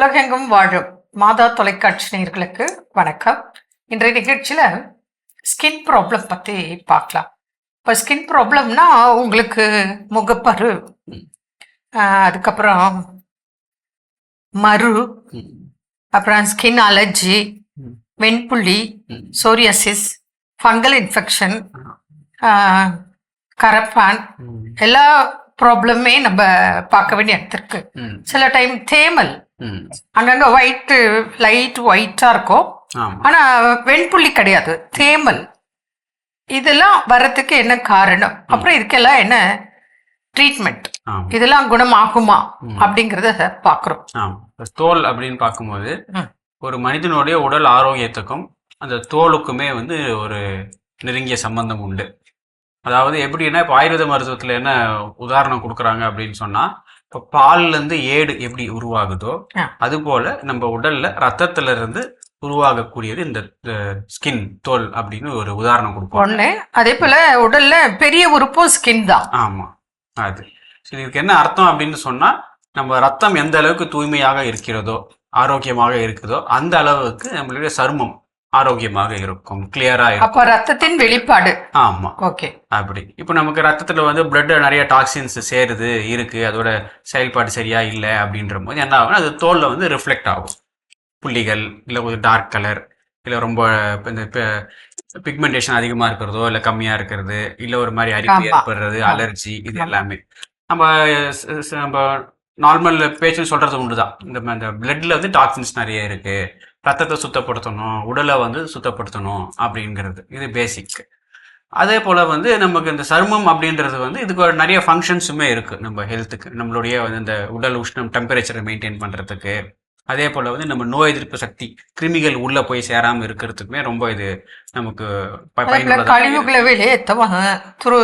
உலகெங்கும் வாழும் மாதா தொலைக்காட்சி நேயர்களுக்கு வணக்கம் இன்றைய நிகழ்ச்சியில் ஸ்கின் ப்ராப்ளம் பற்றி பார்க்கலாம் இப்போ ஸ்கின் ப்ராப்ளம்னா உங்களுக்கு முகப்பரு அதுக்கப்புறம் மரு ம். அப்புறம் skin allergy. வெண்புள்ளி. Psoriasis fungal infection. கரப்பான். எல்லா ப்ராப்ளமே நம்ம பார்க்க வேண்டிய இடத்திற்கு. சில டைம் தேமல். அங்கங்க ஒயிட் லைட் ஒயிட்டா இருக்கும். ஆனா வெண்புள்ளி கிடையாது. தேமல். இதெல்லாம் வர்றதுக்கு என்ன காரணம்? அப்புறம் இதுக்கெல்லாம் என்ன ட்ரீட்மெண்ட் இதெல்லாம் குணமாகுமா. அப்படிங்கறத பாக்குறோம் தோல் அப்படின்னு பார்க்கும்போது. ஒரு மனிதனுடைய உடல் ஆரோக்கியத்துக்கும் அந்த தோலுக்குமே வந்து ஒரு நெருங்கிய சம்பந்தம் உண்டு. அதாவது எப்படின்னா இப்போ ஆயுர்வேத மருத்துவத்தில் என்ன உதாரணம் கொடுக்குறாங்க அப்படின்னு சொன்னா இப்போ பால்ல இருந்து ஏடு எப்படி உருவாகுதோ. அது போல நம்ம உடல்ல ரத்தத்துல இருந்து உருவாகக்கூடியது இந்த ஸ்கின் தோல் அப்படின்னு ஒரு உதாரணம் கொடுப்பாங்க ஒண்ணு. அதே போல உடல்ல பெரிய உறுப்பும் ஸ்கின் தான். ஆமா அது. சரி இதுக்கு என்ன அர்த்தம் அப்படின்னு சொன்னா நம்ம ரத்தம் எந்த அளவுக்கு தூய்மையாக இருக்கிறதோ ஆரோக்கியமாக இருக்குதோ அந்த அளவுக்கு நம்மளுடைய சருமம் ஆரோக்கியமாக இருக்கும் கிளியரா இருக்கும். அப்ப ரத்தத்தின் வெளிப்பாடு. ஆமா. ஓகே. அப்படி. இப்போ நமக்கு ரத்தத்துல வந்து பிளட் நிறைய டாக்ஸின்ஸ் சேருது இருக்கு அதோட செயல்பாடு சரியா இல்லை அப்படின்ற போது என்ன ஆகும்னா அது தோல்ல வந்து ரிஃப்ளெக்ட் ஆகும். புள்ளிகள் இல்லை கொஞ்சம் டார்க் கலர் இல்லை ரொம்ப இந்த பிக்மெண்டேஷன் அதிகமாக இருக்கிறதோ இல்லை கம்மியாக இருக்கிறது இல்லை ஒரு மாதிரி அரிப்பு. ஏற்படுறது. அலர்ஜி இது. எல்லாமே. நம்ம நம்ம நார்மல் பேச்சுன்னு சொல்றது உண்டு தான் இந்த இந்த பிளட்ல வந்து டாக்ஸின்ஸ் நிறைய இருக்கு. ரத்தத்தை சுத்தப்படுத்தணும் உடலை வந்து சுத்தப்படுத்தணும் அப்படிங்கிறது. இது பேசிக் அதே போல வந்து நமக்கு இந்த சருமம் அப்படின்றது வந்து இதுக்கு ஒரு நிறைய ஃபங்க்ஷன்ஸுமே இருக்கு. நம்ம ஹெல்த்துக்கு நம்மளுடைய வந்து இந்த உடல் உஷ்ணம் டெம்பரேச்சரை மெயின்டைன் பண்றதுக்கு. அதே போல வந்து நம்ம நோய் எதிர்ப்பு சக்தி கிருமிகள் உள்ள போய் சேராம இருக்கிறதுக்குமே ரொம்ப இது நமக்கு ப- அதே போல பயனுள்ளதா இருக்கு. கழிவுகளை வெளியேற்றவும் த்ரூ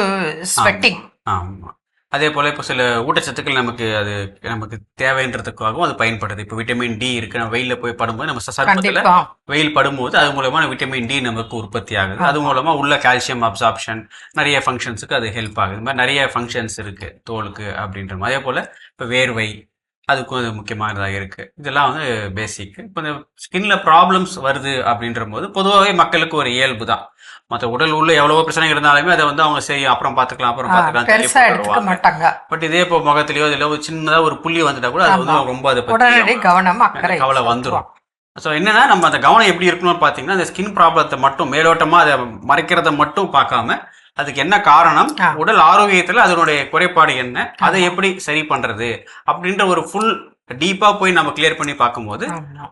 ஸ்வெட்டிங் ஆமா. அதே போல இப்போ சில ஊட்டச்சத்துக்கள் நமக்கு அது நமக்கு தேவைன்றதுக்காகவும் அது பயன்படுது. இப்போ விட்டமின் டி இருக்கு. நம்ம வெயில்ல போய் படும்போது நம்ம சருமத்துல வெயில் படும்போது அது மூலமா விட்டமின் டி நமக்கு உற்பத்தி ஆகுது. அது மூலமா உள்ள கால்சியம் அப்சார்ப்ஷன் நிறைய ஃபங்க்ஷன்ஸுக்கு அது ஹெல்ப் ஆகுது. இந்த மாதிரி நிறைய ஃபங்க்ஷன்ஸ் இருக்கு. தோலுக்கு அப்படின்ற மாதிரி. அதே போல இப்போ வேர்வை அதுக்கும் அது முக்கியமானதாக இருக்கு. இதெல்லாம் வந்து பேசிக் இப்போ இந்த ஸ்கின்ல ப்ராப்ளம்ஸ் வருது அப்படின்ற போது பொதுவாகவே மக்களுக்கு ஒரு இயல்பு தான். மற்ற உடல் உள்ள எவ்வளவோ பிரச்சனை இருந்தாலுமே அதை வந்து அவங்க சரி அப்புறம் பார்த்துக்கலாம் அப்புறம் பார்த்துக்கலாம் மாட்டாங்க. பட் இதே இப்போ முகத்திலயோ இதில் ஒரு சின்னதா ஒரு புள்ளி வந்துட்டா கூட அது வந்து. ரொம்ப அதை கவனம் கவலை வந்துரும். ஸோ என்னன்னா நம்ம அந்த கவனம் எப்படி இருக்கணும்னு பார்த்தீங்கன்னா அந்த ஸ்கின் ப்ராப்ளத்தை மட்டும் மேலோட்டமா அதை மறைக்கிறத மட்டும் பார்க்காம அதுக்கு என்ன காரணம். உடல் ஆரோக்கியத்துல அதனுடைய குறைபாடு என்ன? அதை எப்படி சரி பண்றது? அப்படின்ற ஒரு ஃபுல் டீப்பா போய் நம்ம கிளியர் பண்ணி பார்க்கும்போது.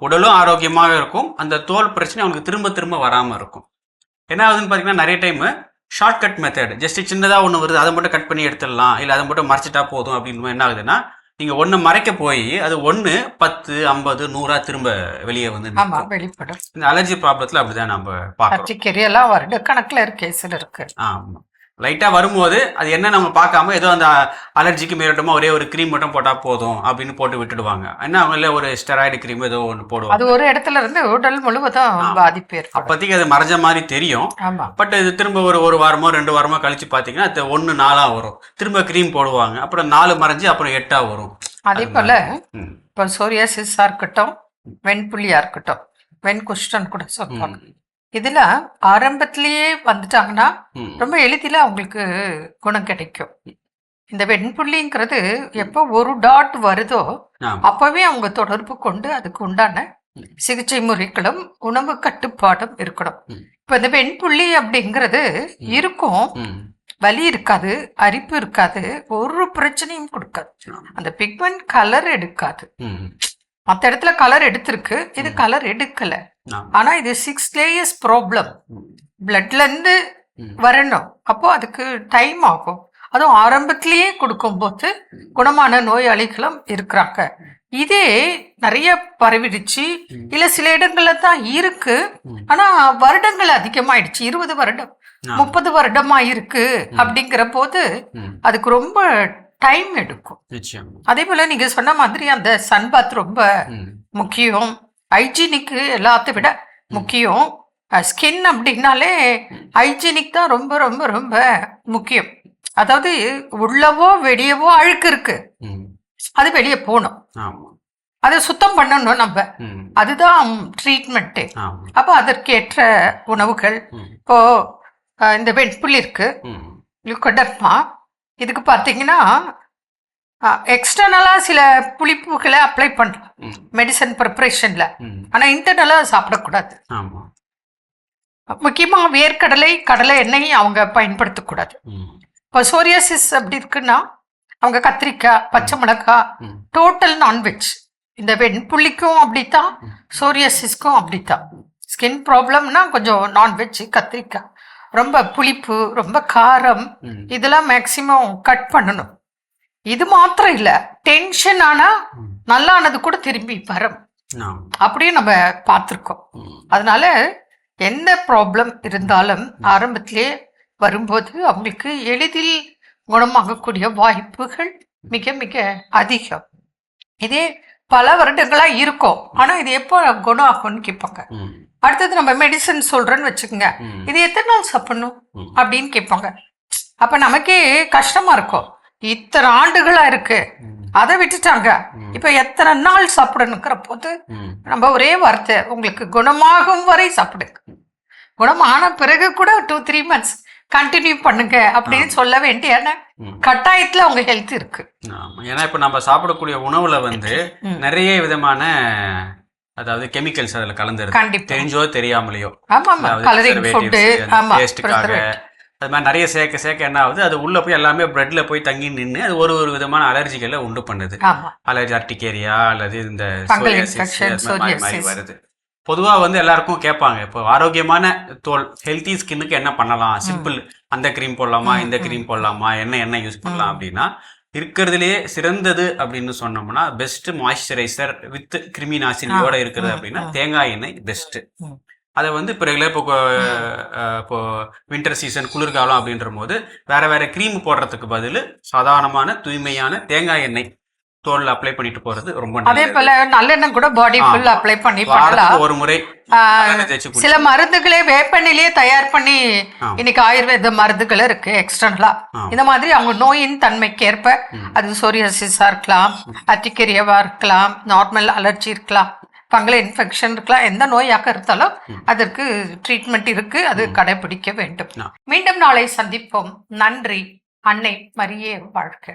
உடலும் ஆரோக்கியமாக இருக்கும். அந்த தோல் பிரச்சனை அவனுக்கு திரும்ப திரும்ப வராம இருக்கும். என்ன ஆகுதுன்னு பார்த்தீங்கன்னா நிறைய டைம் ஷார்ட்கட் மெத்தட் ஜஸ்ட் சின்னதா ஒன்று வருது. அதை மட்டும் கட் பண்ணி எடுத்துடலாம். இல்லை அதை மட்டும் மறைச்சிட்டா போதும் அப்படின்னு என்ன ஆகுதுன்னா நீங்க ஒன்று மறைக்க போய் அது ஒன்று பத்து ஐம்பது நூறா திரும்ப வெளியே வந்து. வெளிப்படும். இந்த அலர்ஜி ப்ராப்ளத்துல அப்படிதான் நம்ம பார்க்குறோம். கத்திரிக்கறியெல்லாம் வருட கணக்குல கேஸ்ல இருக்கு. ஆமா. லைட்டா வரும்போது அது என்ன நம்ம பார்க்காம ஏதோ அந்த அலர்ஜிக்கு மேலோட்டமா ஒரே ஒரு க்ரீம் மட்டும் போட்டா போதும் அப்படின்னு போட்டு விட்டுடுவாங்க. என்ன அவங்கள ஒரு ஸ்டெராய்டு க்ரீம் ஏதோ ஒன்று போடுவாங்க. அது ஒரு இடத்துல இருந்து உடல் முழுவதும் பாதிப்பு அப்போதைக்கு அது மறைஞ்ச மாதிரி தெரியும். பட் இது திரும்ப ஒரு ஒரு வாரமோ ரெண்டு வாரமோ கழிச்சு பார்த்தீங்கன்னா அது ஒன்று நாலா வரும். திரும்ப க்ரீம் போடுவாங்க. அப்புறம் நாலு மறைஞ்சு அப்புறம் எட்டா வரும். அதே போல. இப்போ சோரியாசிஸா இருக்கட்டும் வெண்புள்ளியா இருக்கட்டும் வெண்குஷ்டன் கூட சொல்லுவாங்க. இதுல ஆரம்பத்திலேயே வந்துட்டாங்கன்னா. ரொம்ப எளிதில அவங்களுக்கு குணம் கிடைக்கும் இந்த வெண்புள்ளிங்கிறது எப்போ ஒரு டாட் வருதோ. அப்பவே அவங்க தொடர்பு கொண்டு அதுக்கு உண்டான. சிகிச்சை முறைகளும் உணவு கட்டுப்பாடும் இருக்கணும். இப்ப இந்த வெண்புள்ளி அப்படிங்கிறது இருக்கும். வலி இருக்காது அரிப்பு இருக்காது ஒரு பிரச்சனையும் கொடுக்காது. அந்த பிக்மெண்ட் கலர் எடுக்காது. மற்ற இடத்துல கலர் எடுத்திருக்கு இது. கலர் எடுக்கல. ஆனா இது சிக்ஸ் லேயர்ஸ் ப்ராப்ளம். பிளட்ல இருந்து. வரணும் அப்போ அதுக்கு டைம் ஆகும் அதுவும் ஆரம்பத்திலேயே கொடுக்கும்போது குணமான நோயாளிகளும் இருக்கிறாங்க இதே நிறைய பரவிடுச்சு. இல்ல சில இடங்கள்ல தான் இருக்கு. ஆனா வருடங்கள் அதிகமாயிடுச்சு இருபது வருடம். முப்பது வருடமா இருக்கு அப்படிங்கிற போது. அதுக்கு ரொம்ப டைம் எடுக்கும். அதே போல நீங்க சொன்ன மாதிரி அந்த சன்பாத் ரொம்ப ம். முக்கியம். ஹைஜீனிக்கு எல்லாத்தை விட முக்கியம். ஸ்கின் அப்படின்னாலே ஹைஜீனிக் தான் ரொம்ப ரொம்ப ரொம்ப முக்கியம். அதாவது உள்ளவோ வெளியவோ அழுக்கு இருக்கு. அது வெளியே போகணும் அதை சுத்தம் பண்ணணும் நம்ம. அதுதான் ட்ரீட்மெண்ட்டு அப்போ அதற்கேற்ற உணவுகள். இப்போ இந்த வெண்புல் இருக்கு. லுக்கடர்மா இதுக்கு பார்த்தீங்கன்னா எக்ஸ்டர்னலாக சில புளிப்புகளை அப்ளை பண்ணலாம் மெடிசன் ப்ரிப்பரேஷனில் ம். ஆனால் இன்டர்னலாக சாப்பிடக்கூடாது. முக்கியமாக வேர்க்கடலை கடலை எண்ணெய் அவங்க பயன்படுத்தக்கூடாது. இப்போ சோரியாசிஸ் அப்படி இருக்குன்னா அவங்க கத்திரிக்காய் பச்சை மிளகாய் டோட்டல் நான்வெஜ் இந்த வெண்புள்ளிக்கும் அப்படித்தான். சோரியாசிஸ்க்கும் அப்படித்தான். ஸ்கின் ப்ராப்ளம்னா கொஞ்சம் நான்வெஜ் கத்திரிக்காய். ரொம்ப புளிப்பு ரொம்ப காரம் இதெல்லாம் மேக்சிமம் கட் பண்ணணும். இது மாத்திரம் இல்லை டென்ஷன் ஆனால் ம். நல்லானது கூட திரும்பி வரும். அப்படியும் நம்ம பார்த்துருக்கோம். அதனால எந்த ப்ராப்ளம் இருந்தாலும் ஆரம்பத்திலே வரும்போது அவங்களுக்கு எளிதில் குணமாகக்கூடிய வாய்ப்புகள் மிக மிக அதிகம். இதே பல வருடங்களா இருக்கும். ஆனா இது எப்போ குணம் ஆகும்னு கேட்பாங்க. அடுத்தது நம்ம மெடிசன் சொல்றேன்னு வச்சுக்கோங்க. இது எத்தனை நாள் சாப்பிடணும். அப்படின்னு கேட்பாங்க. அப்ப நமக்கே கஷ்டமா இருக்கும். இத்தனை ஆண்டுகளா இருக்கு. அதை விட்டுட்டாங்க. இப்ப எத்தனை நாள் சாப்பிடணுங்கிற போது நம்ம ஒரே வார்த்தை உங்களுக்கு குணமாகும் வரை சாப்பிடுங்க. குணமான பிறகு கூட டூ த்ரீ மந்த்ஸ் கண்டினியூ பண்ணுங்க அப்படின்னு சொல்ல வேண்டிய. கட்டாயத்துல அவங்க ஹெல்த் இருக்கு. ஏன்னா இப்போ நம்ம சாப்பிடக்கூடிய உணவுல வந்து. நிறைய விதமான அதாவது கெமிக்கல்ஸ் அதுல கலந்துருது. கண்டிப்பா. தெரிஞ்சோ தெரியாமலையோ. preservative. அது மாதிரி நிறைய சேர்க்க சேர்க்க என்ன ஆகுது? அது உள்ள போய் எல்லாமே பிரெட்ல போய் தங்கி நின்று அது ஒரு ஒரு விதமான அலர்ஜிகளை உண்டு பண்ணுது. அலர்ஜி அர்டிகேரியா அல்லது இந்த மாதிரி. வருது. பொதுவா வந்து எல்லாருக்கும் கேட்பாங்க. இப்போ ஆரோக்கியமான தோல் ஹெல்த்தி ஸ்கின்னுக்கு என்ன பண்ணலாம்? சிம்பிள் அந்த க்ரீம் போடலாமா? இந்த. க்ரீம் போடலாமா? என்ன என்ன யூஸ் பண்ணலாம். அப்படின்னா இருக்கிறதுலயே சிறந்தது அப்படின்னு சொன்னோம்னா பெஸ்ட் மாய்ஸ்சரைசர் வித் கிருமி நாசினியோட இருக்கிறது அப்படின்னா. தேங்காய் எண்ணெய் பெஸ்ட். அதை வந்து ரெகுலர் இப்போ இப்போ வின்டர் சீசன் குளிர்காலம் அப்படின்ற போது வேற வேற க்ரீம் போடுறதுக்கு பதில் சாதாரணமான தூய்மையான தேங்காய் எண்ணெய் தோல்ல அப்ளை பண்ணிட்டு போறது ரொம்ப அதே போல நல்லெண்ணெய் கூட பாடி. ஃபுல் அப்ளை பண்ணி பண்ணலாம் ஒரு முறை சில மருந்துகளே வேப்பெண்ணிலேயே தயார் பண்ணி. இன்னைக்கு ஆயுர்வேத மருந்துகள் இருக்கு எக்ஸ்டர்னலா. இந்த மாதிரி அவங்க நோயின் தன்மைக்கு ஏற்ப. அது சோரியாசிஸா இருக்கலாம் அட்டிக்கரியாவா இருக்கலாம் நார்மல் அலர்ஜி இருக்கலாம் ஃபங்கல் இன்ஃபெக்ஷன் இருக்கலாம் எந்த நோயாக இருந்தாலும். அதற்கு ட்ரீட்மெண்ட் இருக்கு அது கடைபிடிக்க வேண்டும். மீண்டும் நாளை சந்திப்போம் நன்றி அன்னை மரியே வாழ்க